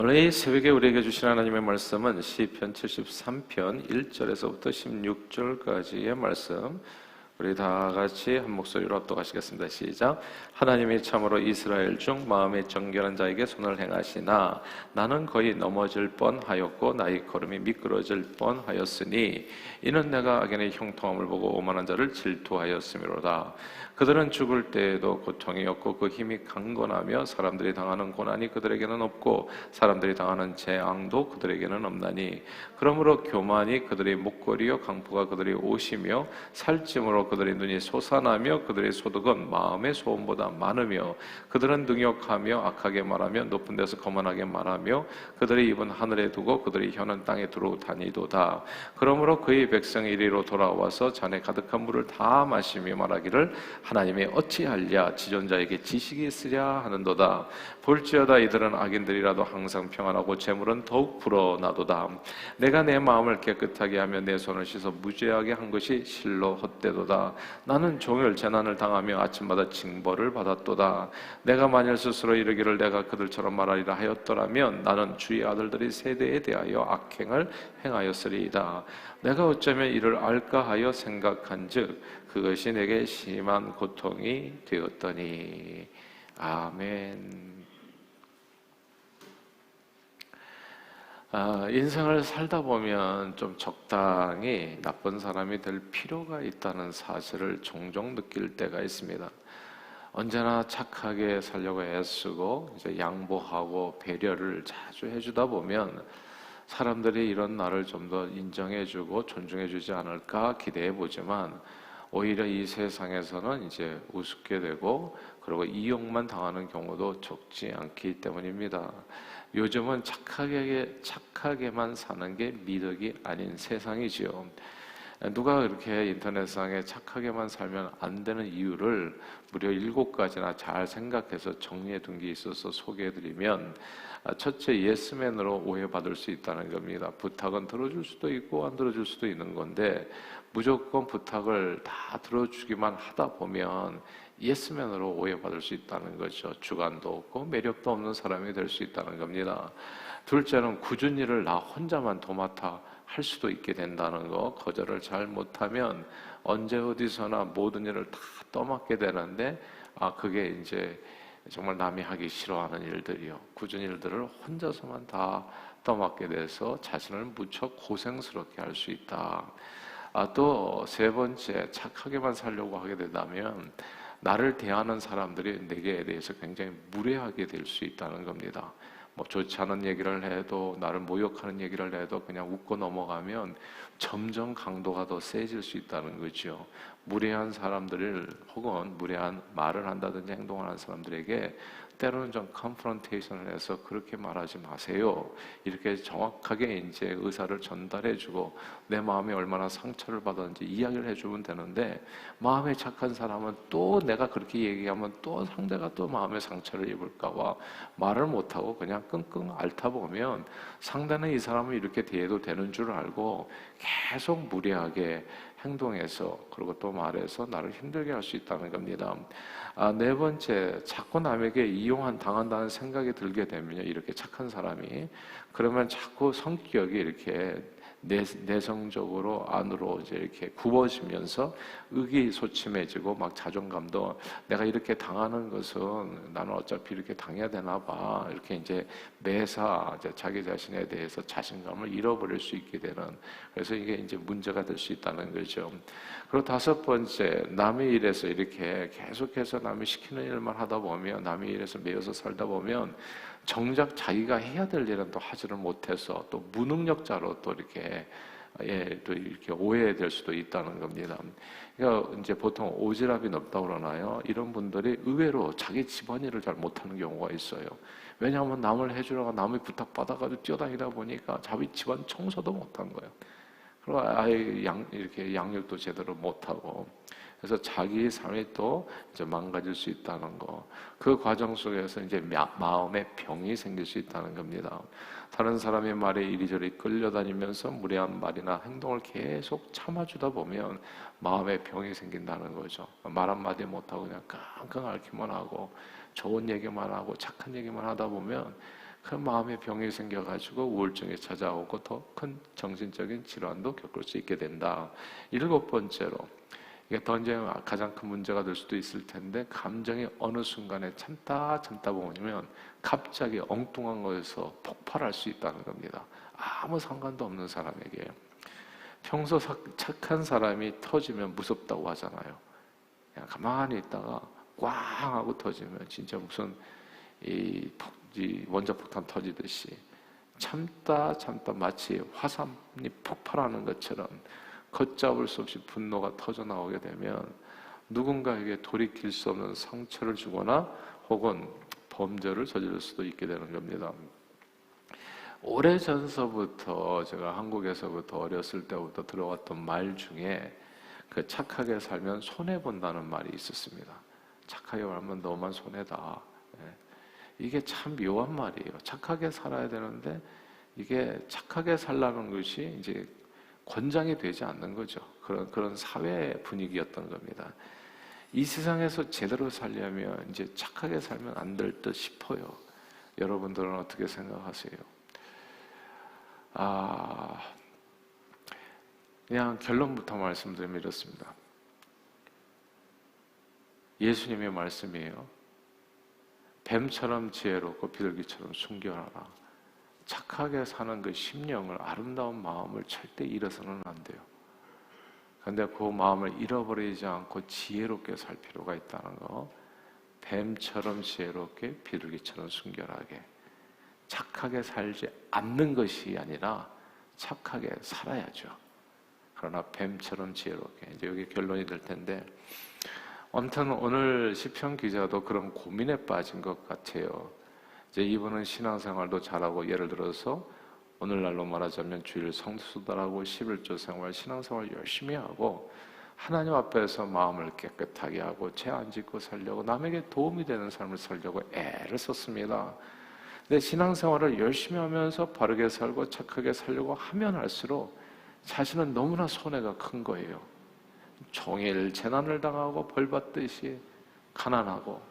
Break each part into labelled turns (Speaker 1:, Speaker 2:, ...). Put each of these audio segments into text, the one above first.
Speaker 1: 오늘 이 새벽에 우리에게 주신 하나님의 말씀은 시편 73편 1절에서부터 16절까지의 말씀. 우리 다 같이 한 목소리로 합독하시겠습니다. 시작. 하나님이 참으로 이스라엘 중 마음에 정결한 자에게 손을 행하시나 나는 거의 넘어질 뻔하였고 나의 걸음이 미끄러질 뻔하였으니 이는 내가 악인의 형통함을 보고 오만한 자를 질투하였음이로다. 그들은 죽을 때에도 고통이 없고 그 힘이 강건하며 사람들이 당하는 고난이 그들에게는 없고 사람들이 당하는 재앙도 그들에게는 없나니 그러므로 교만이 그들의 목걸이요 강포가 그들의 옷이며 살찜으로 그들의 눈이 솟아나며 그들의 소득은 마음의 소음보다 많으며 그들은 능욕하며 악하게 말하며 높은 데서 거만하게 말하며 그들의 입은 하늘에 두고 그들의 혀는 땅에 두루 다니도다. 그러므로 그의 백성이 이리로 돌아와서 잔에 가득한 물을 다 마시며 말하기를 하나님이 어찌할랴 지존자에게 지식이 있으랴 하는도다. 볼지어다 이들은 악인들이라도 항상 평안하고 재물은 더욱 불어나도다. 내가 내 마음을 깨끗하게 하며 내 손을 씻어 무죄하게 한 것이 실로 헛되도다. 나는 종일 재난을 당하며 아침마다 징벌을 받았도다. 내가 만일 스스로 이르기를 내가 그들처럼 말하리라 하였더라면 나는 주의 아들들이 세대에 대하여 악행을 행하였으리이다. 내가 어쩌면 이를 알까 하여 생각한즉 그것이 내게 심한 고통이 되었더니 아멘. 아, 인생을 살다 보면 좀 적당히 나쁜 사람이 될 필요가 있다는 사실을 종종 느낄 때가 있습니다. 언제나 착하게 살려고 애쓰고 이제 양보하고 배려를 자주 해주다 보면 사람들이 이런 나를 좀 더 인정해주고 존중해주지 않을까 기대해 보지만 오히려 이 세상에서는 이제 우습게 되고 그리고 이용만 당하는 경우도 적지 않기 때문입니다. 요즘은 착하게 착하게만 사는 게 미덕이 아닌 세상이지요. 누가 그렇게 인터넷상에 착하게만 살면 안 되는 이유를 무려 일곱 가지나 잘 생각해서 정리해 둔 게 있어서 소개해 드리면 첫째 예스맨으로 오해받을 수 있다는 겁니다. 부탁은 들어줄 수도 있고 안 들어줄 수도 있는 건데 무조건 부탁을 다 들어주기만 하다 보면 예스맨으로 오해받을 수 있다는 거죠. 주관도 없고 매력도 없는 사람이 될 수 있다는 겁니다. 둘째는 굳은 일을 나 혼자만 도맡아 할 수도 있게 된다는 거. 거절을 잘 못하면 언제 어디서나 모든 일을 다 떠맡게 되는데 아 그게 이제 정말 남이 하기 싫어하는 일들이요. 굳은 일들을 혼자서만 다 떠맡게 돼서 자신을 무척 고생스럽게 할 수 있다. 아, 또 세 번째 착하게만 살려고 하게 된다면 나를 대하는 사람들이 내게 대해서 굉장히 무례하게 될 수 있다는 겁니다. 뭐 좋지 않은 얘기를 해도 나를 모욕하는 얘기를 해도 그냥 웃고 넘어가면 점점 강도가 더 세질 수 있다는 거죠. 무례한 사람들을 혹은 무례한 말을 한다든지 행동을 하는 사람들에게 때로는 좀 컨프런테이션을 해서 그렇게 말하지 마세요. 이렇게 정확하게 이제 의사를 전달해주고 내 마음이 얼마나 상처를 받았는지 이야기를 해주면 되는데 마음에 착한 사람은 또 내가 그렇게 얘기하면 또 상대가 또 마음에 상처를 입을까봐 말을 못하고 그냥 끙끙 앓다 보면 상대는 이 사람을 이렇게 대해도 되는 줄 알고 계속 무례하게 행동해서 그리고 또 말해서 나를 힘들게 할 수 있다는 겁니다. 아, 네 번째, 자꾸 남에게 이용한 당한다는 생각이 들게 되면요, 이렇게 착한 사람이 그러면 자꾸 성격이 이렇게 내, 내성적으로 안으로 이제 이렇게 굽어지면서 의기소침해지고 막 자존감도 내가 이렇게 당하는 것은 나는 어차피 이렇게 당해야 되나 봐. 이렇게 이제 매사 이제 자기 자신에 대해서 자신감을 잃어버릴 수 있게 되는 그래서 이게 이제 문제가 될 수 있다는 거죠. 그리고 다섯 번째, 남의 일에서 이렇게 계속해서 남이 시키는 일만 하다 보면 남의 일에서 매여서 살다 보면 정작 자기가 해야 될 일은 또 하지를 못해서 또 무능력자로 또 이렇게 예, 또 이렇게 오해될 수도 있다는 겁니다. 그러니까 이제 보통 오지랖이 높다 그러나요? 이런 분들이 의외로 자기 집안일을 잘 못하는 경우가 있어요. 왜냐하면 남을 해주라고 남의 부탁 받아가지고 뛰어다니다 보니까 자기 집안 청소도 못한 거예요. 그리고 아예 양, 이렇게 양육도 제대로 못하고 그래서 자기의 삶이 또 이제 망가질 수 있다는 거. 그 과정 속에서 이제 마음의 병이 생길 수 있다는 겁니다. 다른 사람의 말에 이리저리 끌려다니면서 무례한 말이나 행동을 계속 참아주다 보면 마음의 병이 생긴다는 거죠. 말 한마디 못하고 그냥 끙끙 앓기만 하고 좋은 얘기만 하고 착한 얘기만 하다 보면 그 마음의 병이 생겨가지고 우울증이 찾아오고 더 큰 정신적인 질환도 겪을 수 있게 된다. 일곱 번째로 이게 더 이제 가장 큰 문제가 될 수도 있을 텐데 감정이 어느 순간에 참다 참다 보면 갑자기 엉뚱한 거에서 폭발할 수 있다는 겁니다. 아무 상관도 없는 사람에게 평소 착한 사람이 터지면 무섭다고 하잖아요. 그냥 가만히 있다가 꽝 하고 터지면 진짜 무슨 이 원자폭탄 터지듯이 참다 참다 마치 화산이 폭발하는 것처럼 걷잡을 수 없이 분노가 터져 나오게 되면 누군가에게 돌이킬 수 없는 상처를 주거나 혹은 범죄를 저지를 수도 있게 되는 겁니다. 오래 전서부터 제가 한국에서부터 어렸을 때부터 들어왔던 말 중에 그 착하게 살면 손해 본다는 말이 있었습니다. 착하게 살면 너만 손해다. 예. 이게 참 묘한 말이에요. 착하게 살아야 되는데 이게 착하게 살라는 것이 이제 권장이 되지 않는 거죠. 그런 그런 사회 분위기였던 겁니다. 이 세상에서 제대로 살려면 이제 착하게 살면 안 될 듯 싶어요. 여러분들은 어떻게 생각하세요? 아, 그냥 결론부터 말씀드리면 이렇습니다. 예수님의 말씀이에요. 뱀처럼 지혜롭고 비둘기처럼 순결하라. 착하게 사는 그 심령을 아름다운 마음을 절대 잃어서는 안 돼요. 근데 그 마음을 잃어버리지 않고 지혜롭게 살 필요가 있다는 거. 뱀처럼 지혜롭게 비둘기처럼 순결하게 착하게 살지 않는 것이 아니라 착하게 살아야죠. 그러나 뱀처럼 지혜롭게 이제 여기 결론이 될 텐데 아무튼 오늘 시편 기자도 그런 고민에 빠진 것 같아요. 이제 이분은 신앙생활도 잘하고 예를 들어서 오늘날로 말하자면 주일 성수들하고 11조 생활, 신앙생활 열심히 하고 하나님 앞에서 마음을 깨끗하게 하고 죄 안 짓고 살려고 남에게 도움이 되는 삶을 살려고 애를 썼습니다. 근데 신앙생활을 열심히 하면서 바르게 살고 착하게 살려고 하면 할수록 자신은 너무나 손해가 큰 거예요. 종일 재난을 당하고 벌 받듯이 가난하고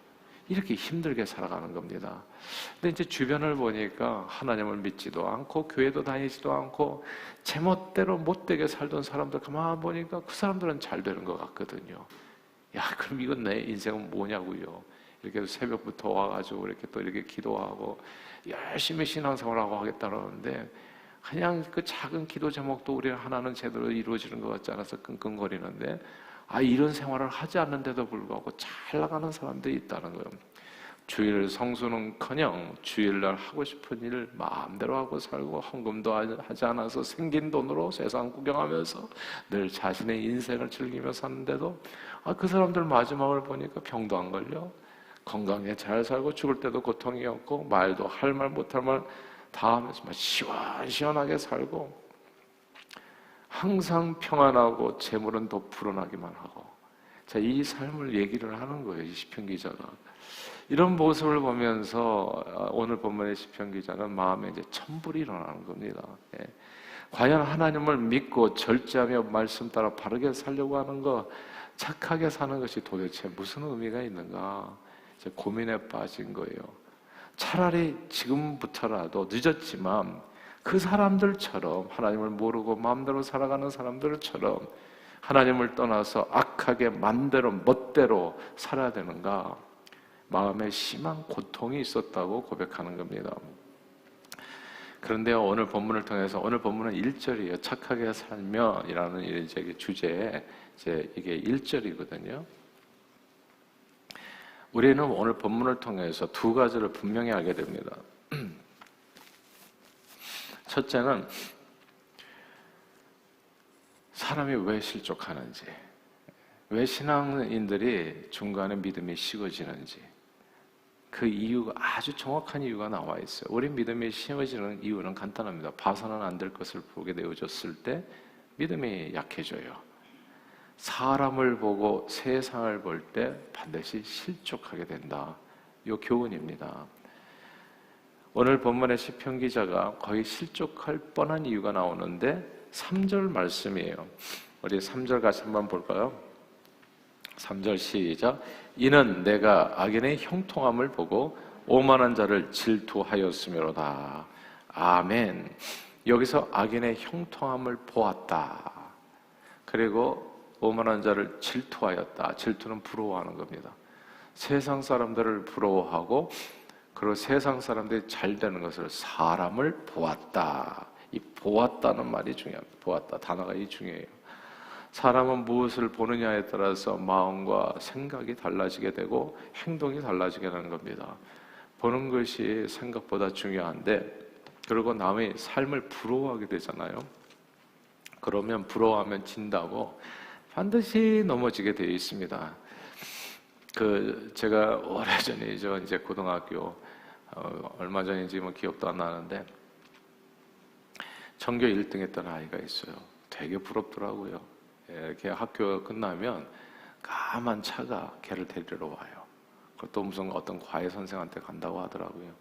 Speaker 1: 이렇게 힘들게 살아가는 겁니다. 근데 이제 주변을 보니까 하나님을 믿지도 않고 교회도 다니지도 않고 제멋대로 못되게 살던 사람들 가만 보니까 그 사람들은 잘 되는 것 같거든요. 야, 그럼 이건 내 인생은 뭐냐고요. 이렇게 새벽부터 와가지고 이렇게 또 이렇게 기도하고 열심히 신앙생활하고 하겠다는데 그냥 그 작은 기도 제목도 우리 하나는 제대로 이루어지는 것 같지 않아서 끙끙거리는데 아 이런 생활을 하지 않는데도 불구하고 잘 나가는 사람들이 있다는 거예요. 주일 성수는커녕 주일날 하고 싶은 일 마음대로 하고 살고 헌금도 하지 않아서 생긴 돈으로 세상 구경하면서 늘 자신의 인생을 즐기며 사는데도 아, 그 사람들 마지막을 보니까 병도 안 걸려 건강에 잘 살고 죽을 때도 고통이 없고 말도 할 말 못할 말 다 하면서 시원시원하게 살고 항상 평안하고 재물은 더 불어나기만 하고 자, 이 삶을 얘기를 하는 거예요. 이 시편 기자가. 이런 모습을 보면서 아, 오늘 본문의 시편 기자는 마음에 이제 천불이 일어나는 겁니다. 예. 과연 하나님을 믿고 절제하며 말씀 따라 바르게 살려고 하는 거, 착하게 사는 것이 도대체 무슨 의미가 있는가? 이제 고민에 빠진 거예요. 차라리 지금부터라도 늦었지만 그 사람들처럼 하나님을 모르고 마음대로 살아가는 사람들처럼 하나님을 떠나서 악하게 맘대로 멋대로 살아야 되는가? 마음에 심한 고통이 있었다고 고백하는 겁니다. 그런데 오늘 본문을 통해서 오늘 본문은 1절이에요. 착하게 살며이라는 이제 주제에 이제 이게 1절이거든요. 우리는 오늘 본문을 통해서 두 가지를 분명히 알게 됩니다. 첫째는 사람이 왜 실족하는지, 왜 신앙인들이 중간에 믿음이 식어지는지, 그 이유가 아주 정확한 이유가 나와 있어요. 우리 믿음이 심어지는 이유는 간단합니다. 봐서는 안 될 것을 보게 되어졌을 때 믿음이 약해져요. 사람을 보고 세상을 볼 때 반드시 실족하게 된다. 이 교훈입니다. 오늘 본문의 시편 기자가 거의 실족할 뻔한 이유가 나오는데 3절 말씀이에요. 우리 3절 같이 한번 볼까요? 3절 시작. 이는 내가 악인의 형통함을 보고 오만한 자를 질투하였으므로다. 아멘. 여기서 악인의 형통함을 보았다. 그리고 오만한 자를 질투하였다. 질투는 부러워하는 겁니다. 세상 사람들을 부러워하고 그리고 세상 사람들이 잘 되는 것을 사람을 보았다. 이 보았다는 말이 중요합니다. 보았다. 단어가 이 중요해요. 사람은 무엇을 보느냐에 따라서 마음과 생각이 달라지게 되고 행동이 달라지게 되는 겁니다. 보는 것이 생각보다 중요한데 그리고 남의 삶을 부러워하게 되잖아요. 그러면 부러워하면 진다고 반드시 넘어지게 되어 있습니다. 그 제가 오래전이죠. 이제 고등학교 어, 얼마 전인지 뭐 기억도 안 나는데 전교 1등 했던 아이가 있어요. 되게 부럽더라고요. 예, 이렇게 학교 끝나면 까만 차가 걔를 데리러 와요. 그것도 무슨 어떤 과외 선생한테 간다고 하더라고요.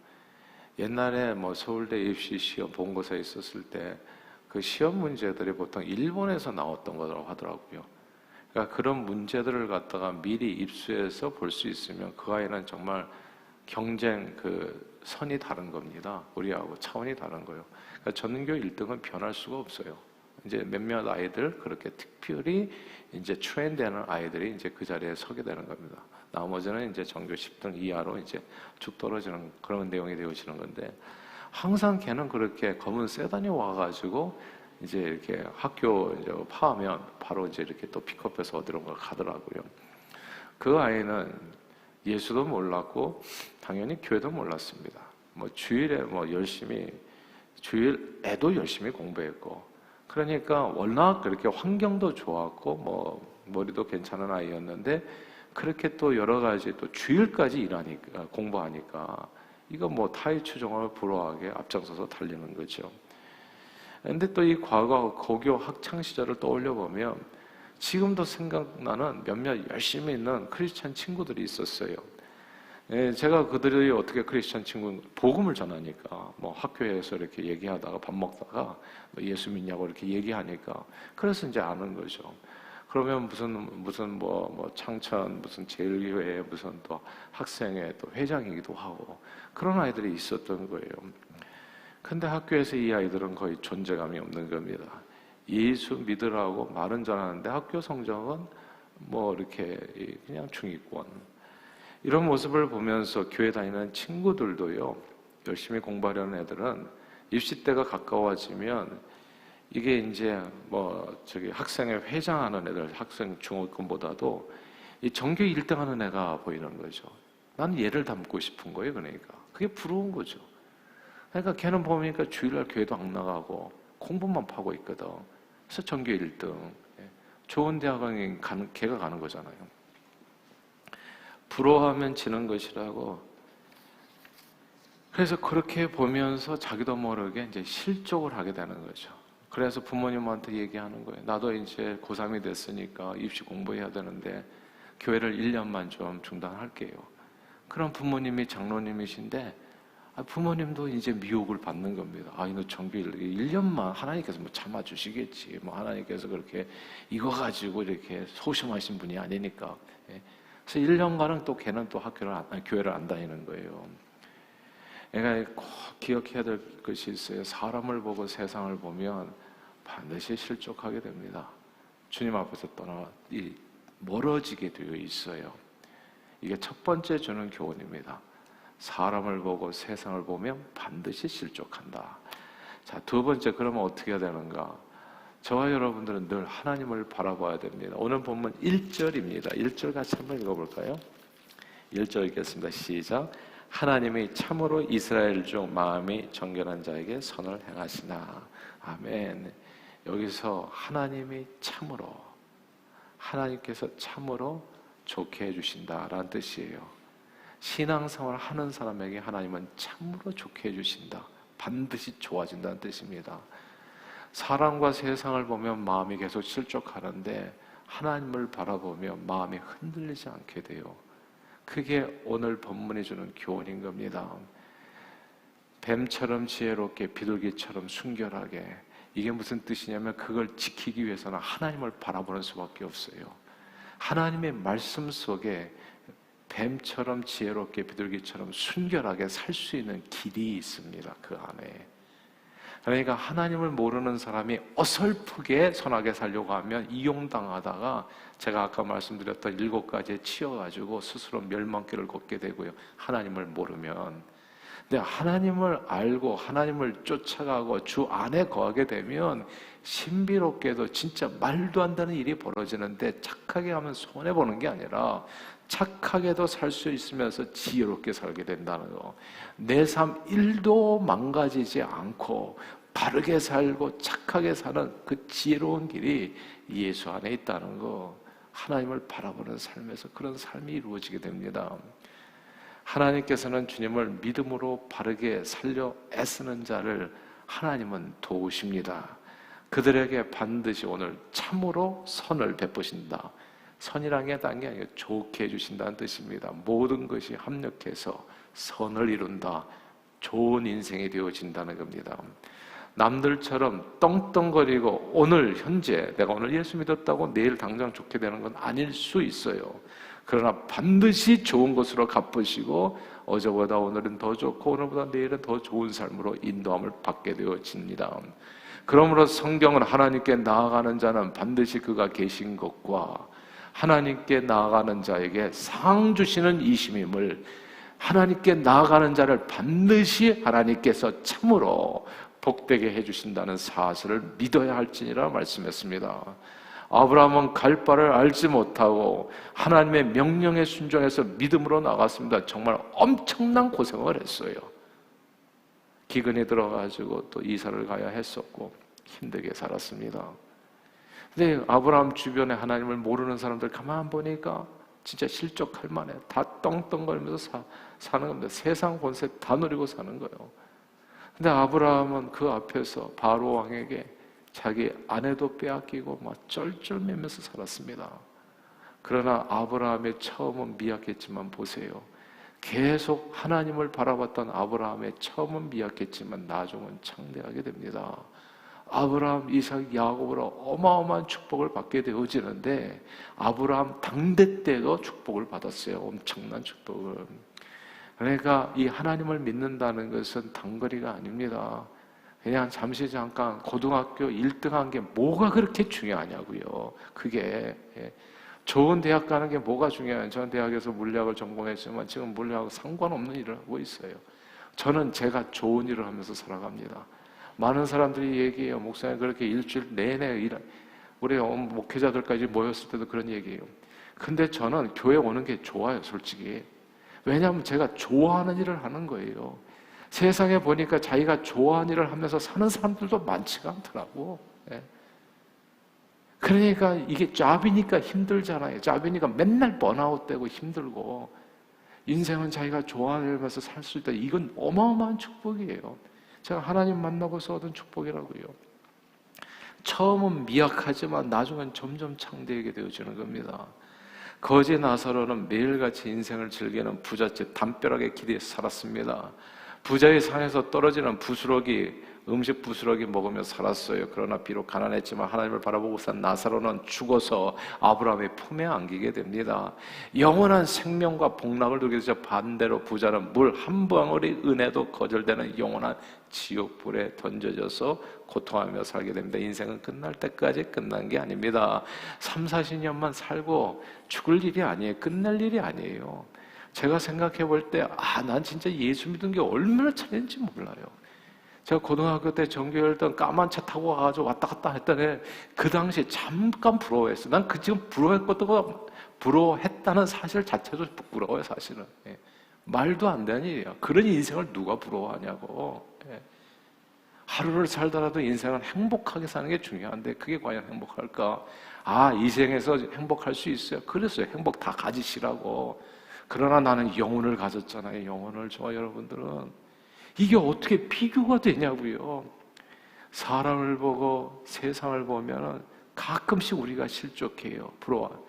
Speaker 1: 옛날에 뭐 서울대 입시 시험 본고사에 있었을 때 그 시험 문제들이 보통 일본에서 나왔던 거라고 하더라고요. 그러니까 그런 문제들을 갖다가 미리 입수해서 볼 수 있으면 그 아이는 정말 경쟁 그 선이 다른 겁니다. 우리하고 차원이 다른 거예요. 그러니까 전교 1등은 변할 수가 없어요. 이제 몇몇 아이들 그렇게 특별히 이제 트렌드하는 아이들이 이제 그 자리에 서게 되는 겁니다. 나머지는 이제 전교 10등 이하로 이제 쭉 떨어지는 그런 내용이 되어지는 건데 항상 걔는 그렇게 검은 세단이 와가지고 이제 이렇게 학교 이제 파하면 바로 이제 이렇게 또 픽업해서 어디론가 가더라고요. 그 아이는 예수도 몰랐고 당연히 교회도 몰랐습니다. 뭐 주일에 뭐 열심히 주일에도 열심히 공부했고 그러니까 워낙 그렇게 환경도 좋았고 뭐 머리도 괜찮은 아이였는데 그렇게 또 여러 가지 또 주일까지 일하니까 공부하니까 이거 뭐 타의 추종을 불허하게 앞장서서 달리는 거죠. 근데 또 이 과거 고교 학창 시절을 떠올려 보면 지금도 생각나는 몇몇 열심히 있는 크리스찬 친구들이 있었어요. 예, 제가 그들이 어떻게 크리스찬 친구 복음을 전하니까 뭐 학교에서 이렇게 얘기하다가 밥 먹다가 뭐 예수 믿냐고 이렇게 얘기하니까 그래서 이제 아는 거죠. 그러면 무슨 무슨 뭐, 뭐 창천 무슨 제일교회 무슨 또 학생회 또 회장이기도 하고 그런 아이들이 있었던 거예요. 근데 학교에서 이 아이들은 거의 존재감이 없는 겁니다. 예수 믿으라고 말은 전하는데 학교 성적은 뭐 이렇게 그냥 중위권 이런 모습을 보면서 교회 다니는 친구들도요 열심히 공부하려는 애들은 입시 때가 가까워지면 이게 이제 뭐 저기 학생회 회장하는 애들 학생 중위권보다도 이 전교 1등 하는 애가 보이는 거죠. 난 얘를 닮고 싶은 거예요, 그러니까 그게 부러운 거죠. 그러니까 걔는 보니까 주일날 교회도 안 나가고 공부만 파고 있거든. 그래서 전교 1등. 예. 좋은 대학은 가는, 걔가 가는 거잖아요. 부러워하면 지는 것이라고. 그래서 그렇게 보면서 자기도 모르게 이제 실족을 하게 되는 거죠. 그래서 부모님한테 얘기하는 거예요. 나도 이제 고3이 됐으니까 입시 공부해야 되는데 교회를 1년만 좀 중단할게요. 그럼 부모님이 장로님이신데 아, 부모님도 이제 미혹을 받는 겁니다. 아, 이거 정규 1년만 하나님께서 뭐 참아주시겠지. 뭐 하나님께서 그렇게 이거 가지고 이렇게 소심하신 분이 아니니까. 예. 그래서 1년간은 또 걔는 또 학교를, 안, 교회를 안 다니는 거예요. 그러니까 꼭 기억해야 될 것이 있어요. 사람을 보고 세상을 보면 반드시 실족하게 됩니다. 주님 앞에서 떠나 이 멀어지게 되어 있어요. 이게 첫 번째 주는 교훈입니다. 사람을 보고 세상을 보면 반드시 실족한다. 자, 두 번째, 그러면 어떻게 해야 되는가? 저와 여러분들은 늘 하나님을 바라봐야 됩니다. 오늘 본문 1절입니다. 1절 같이 한번 읽어볼까요? 1절 읽겠습니다. 시작. 하나님이 참으로 이스라엘 중 마음이 정결한 자에게 선을 행하시나. 아멘. 여기서 하나님이 참으로, 하나님께서 참으로 좋게 해주신다라는 뜻이에요. 신앙생활 하는 사람에게 하나님은 참으로 좋게 해주신다. 반드시 좋아진다는 뜻입니다. 사람과 세상을 보면 마음이 계속 실족하는데 하나님을 바라보며 마음이 흔들리지 않게 돼요. 그게 오늘 본문이 주는 교훈인 겁니다. 뱀처럼 지혜롭게 비둘기처럼 순결하게 이게 무슨 뜻이냐면 그걸 지키기 위해서는 하나님을 바라보는 수밖에 없어요. 하나님의 말씀 속에 뱀처럼 지혜롭게 비둘기처럼 순결하게 살 수 있는 길이 있습니다. 그 안에. 그러니까 하나님을 모르는 사람이 어설프게 선하게 살려고 하면 이용당하다가 제가 아까 말씀드렸던 일곱 가지에 치여가지고 스스로 멸망길을 걷게 되고요. 하나님을 모르면. 근데 하나님을 알고 하나님을 쫓아가고 주 안에 거하게 되면 신비롭게도 진짜 말도 안 되는 일이 벌어지는데 착하게 하면 손해 보는 게 아니라 착하게도 살 수 있으면서 지혜롭게 살게 된다는 거. 내 삶 일도 망가지지 않고 바르게 살고 착하게 사는 그 지혜로운 길이 예수 안에 있다는 거. 하나님을 바라보는 삶에서 그런 삶이 이루어지게 됩니다. 하나님께서는 주님을 믿음으로 바르게 살려 애쓰는 자를 하나님은 도우십니다. 그들에게 반드시 오늘 참으로 선을 베푸신다. 선이란 게 다른 게 아니라 좋게 해주신다는 뜻입니다. 모든 것이 합력해서 선을 이룬다. 좋은 인생이 되어진다는 겁니다. 남들처럼 떵떵거리고 오늘 현재 내가 오늘 예수 믿었다고 내일 당장 좋게 되는 건 아닐 수 있어요. 그러나 반드시 좋은 것으로 갚으시고 어제보다 오늘은 더 좋고 오늘보다 내일은 더 좋은 삶으로 인도함을 받게 되어집니다. 그러므로 성경은 하나님께 나아가는 자는 반드시 그가 계신 것과 하나님께 나아가는 자에게 상 주시는 이심임을 하나님께 나아가는 자를 반드시 하나님께서 참으로 복되게 해주신다는 사실을 믿어야 할지니라 말씀했습니다. 아브라함은 갈 바를 알지 못하고 하나님의 명령에 순종해서 믿음으로 나갔습니다. 정말 엄청난 고생을 했어요. 기근이 들어가지고 또 이사를 가야 했었고 힘들게 살았습니다. 근데 아브라함 주변에 하나님을 모르는 사람들 가만 보니까 진짜 실족할 만해. 다 떵떵거리면서 사, 사는 겁니다. 세상 권세 다 누리고 사는 거예요. 근데 아브라함은 그 앞에서 바로 왕에게 자기 아내도 빼앗기고 막 쩔쩔매면서 살았습니다. 그러나 아브라함의 처음은 미약했지만 보세요. 계속 하나님을 바라봤던 아브라함의 처음은 미약했지만 나중은 창대하게 됩니다. 아브라함, 이삭, 야곱으로 어마어마한 축복을 받게 되어지는데 아브라함 당대 때도 축복을 받았어요. 엄청난 축복을. 그러니까 이 하나님을 믿는다는 것은 단거리가 아닙니다. 그냥 잠시 잠깐 고등학교 1등 한 게 뭐가 그렇게 중요하냐고요. 그게 예. 좋은 대학 가는 게 뭐가 중요해요. 저는 대학에서 물리학을 전공했지만 지금 물리학하고 상관없는 일을 하고 있어요. 저는 제가 좋은 일을 하면서 살아갑니다. 많은 사람들이 얘기해요. 목사님 그렇게 일주일 내내 일, 우리 목회자들까지 모였을 때도 그런 얘기해요. 근데 저는 교회 오는 게 좋아요, 솔직히. 왜냐하면 제가 좋아하는 일을 하는 거예요. 세상에 보니까 자기가 좋아하는 일을 하면서 사는 사람들도 많지가 않더라고. 예. 그러니까 이게 잡이니까 힘들잖아요. 잡이니까 맨날 번아웃 되고 힘들고 인생은 자기가 좋아하는 일을 하면서 살 수 있다. 이건 어마어마한 축복이에요. 제가 하나님 만나고서 얻은 축복이라고요. 처음은 미약하지만 나중엔 점점 창대하게 되어지는 겁니다. 거지 나사로는 매일같이 인생을 즐기는 부잣집 담벼락에 기대해 살았습니다. 부자의 상에서 떨어지는 부스러기 음식 부스러기 먹으며 살았어요. 그러나 비록 가난했지만 하나님을 바라보고 산 나사로는 죽어서 아브라함의 품에 안기게 됩니다. 영원한 생명과 복락을 누리기 위해서 반대로 부자는 물 한 방울이 은혜도 거절되는 영원한 지옥불에 던져져서 고통하며 살게 됩니다. 인생은 끝날 때까지 끝난 게 아닙니다. 3, 40년만 살고 죽을 일이 아니에요. 끝날 일이 아니에요. 제가 생각해 볼 때, 아, 난 진짜 예수 믿은 게 얼마나 차인지 몰라요. 제가 고등학교 때 전교 열던 까만 차 타고 와가지고 왔다 갔다 했더니 그 당시에 잠깐 부러워했어. 난 그 지금 부러워했것도 부러워했다는 사실 자체도 부끄러워요, 사실은. 예. 말도 안 되는 일이야. 그런 인생을 누가 부러워하냐고. 예. 하루를 살더라도 인생은 행복하게 사는 게 중요한데 그게 과연 행복할까? 아, 이 생에서 행복할 수 있어요. 그랬어요. 행복 다 가지시라고. 그러나 나는 영혼을 가졌잖아요. 영혼을. 저와 여러분들은. 이게 어떻게 비교가 되냐고요. 사람을 보고 세상을 보면 가끔씩 우리가 실족해요. 부러워.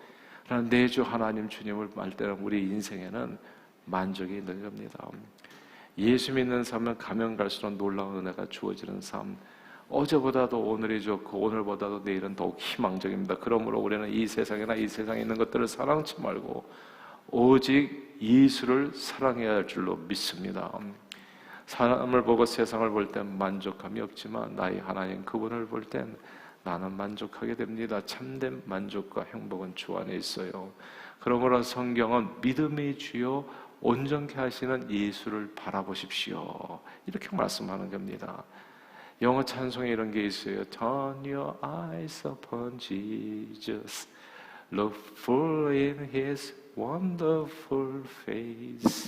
Speaker 1: 내주 하나님 주님을 말 때는 우리 인생에는 만족이 있는 겁니다. 예수 믿는 삶은 가면 갈수록 놀라운 은혜가 주어지는 삶. 어제보다도 오늘이 좋고 오늘보다도 내일은 더욱 희망적입니다. 그러므로 우리는 이 세상이나 이 세상에 있는 것들을 사랑치 말고 오직 예수를 사랑해야 할 줄로 믿습니다. 사람을 보고 세상을 볼 땐 만족감이 없지만 나의 하나님 그분을 볼 땐 나는 만족하게 됩니다. 참된 만족과 행복은 주 안에 있어요. 그러므로 성경은 믿음의 주요 온전케 하시는 예수를 바라보십시오. 이렇게 말씀하는 겁니다. 영어 찬송에 이런 게 있어요. Turn your eyes upon Jesus. Look full in his wonderful face.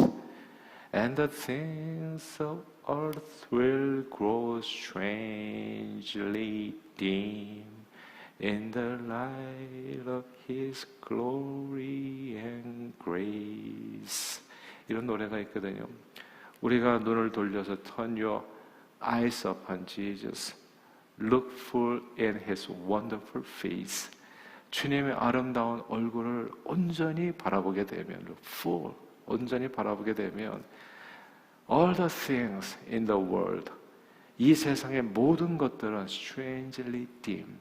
Speaker 1: And the things of earth will grow strangely dim in the light of His glory and grace. 이런 노래가 있거든요. 우리가 눈을 돌려서 turn your eyes upon Jesus. Look full in His wonderful face. 주님의 아름다운 얼굴을 온전히 바라보게 되면, look full, 온전히 바라보게 되면, all the things in the world, 이 세상의 모든 것들은 strangely dim,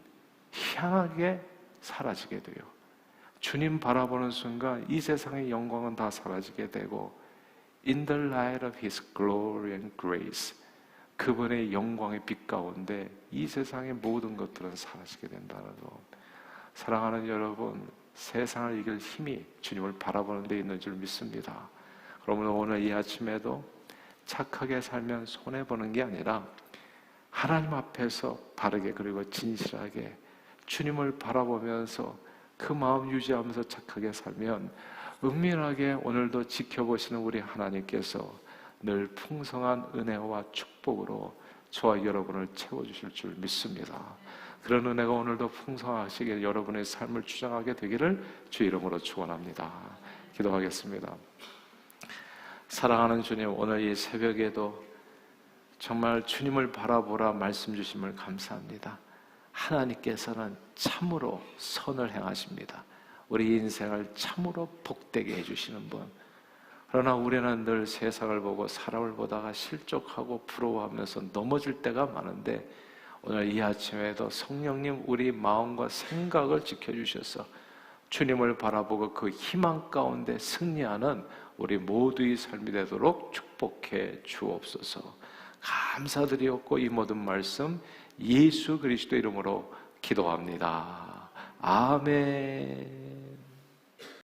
Speaker 1: 희한하게 사라지게 돼요. 주님 바라보는 순간 이 세상의 영광은 다 사라지게 되고 in the light of his glory and grace 그분의 영광의 빛 가운데 이 세상의 모든 것들은 사라지게 된다는 것. 사랑하는 여러분, 세상을 이길 힘이 주님을 바라보는 데 있는 줄 믿습니다. 그러면 오늘 이 아침에도 착하게 살면 손해보는 게 아니라 하나님 앞에서 바르게 그리고 진실하게 주님을 바라보면서 그 마음 유지하면서 착하게 살면 은밀하게 오늘도 지켜보시는 우리 하나님께서 늘 풍성한 은혜와 축복으로 저와 여러분을 채워주실 줄 믿습니다. 그런 은혜가 오늘도 풍성하시게 여러분의 삶을 주장하게 되기를 주 이름으로 축원합니다. 기도하겠습니다. 사랑하는 주님, 오늘 이 새벽에도 정말 주님을 바라보라 말씀 주심을 감사합니다. 하나님께서는 참으로 선을 행하십니다. 우리 인생을 참으로 복되게 해주시는 분. 그러나 우리는 늘 세상을 보고 사람을 보다가 실족하고 부러워하면서 넘어질 때가 많은데 오늘 이 아침에도 성령님 우리 마음과 생각을 지켜주셔서 주님을 바라보고 그 희망 가운데 승리하는 우리 모두의 삶이 되도록 축복해 주옵소서. 감사드리옵고 이 모든 말씀 예수 그리스도 이름으로 기도합니다. 아멘.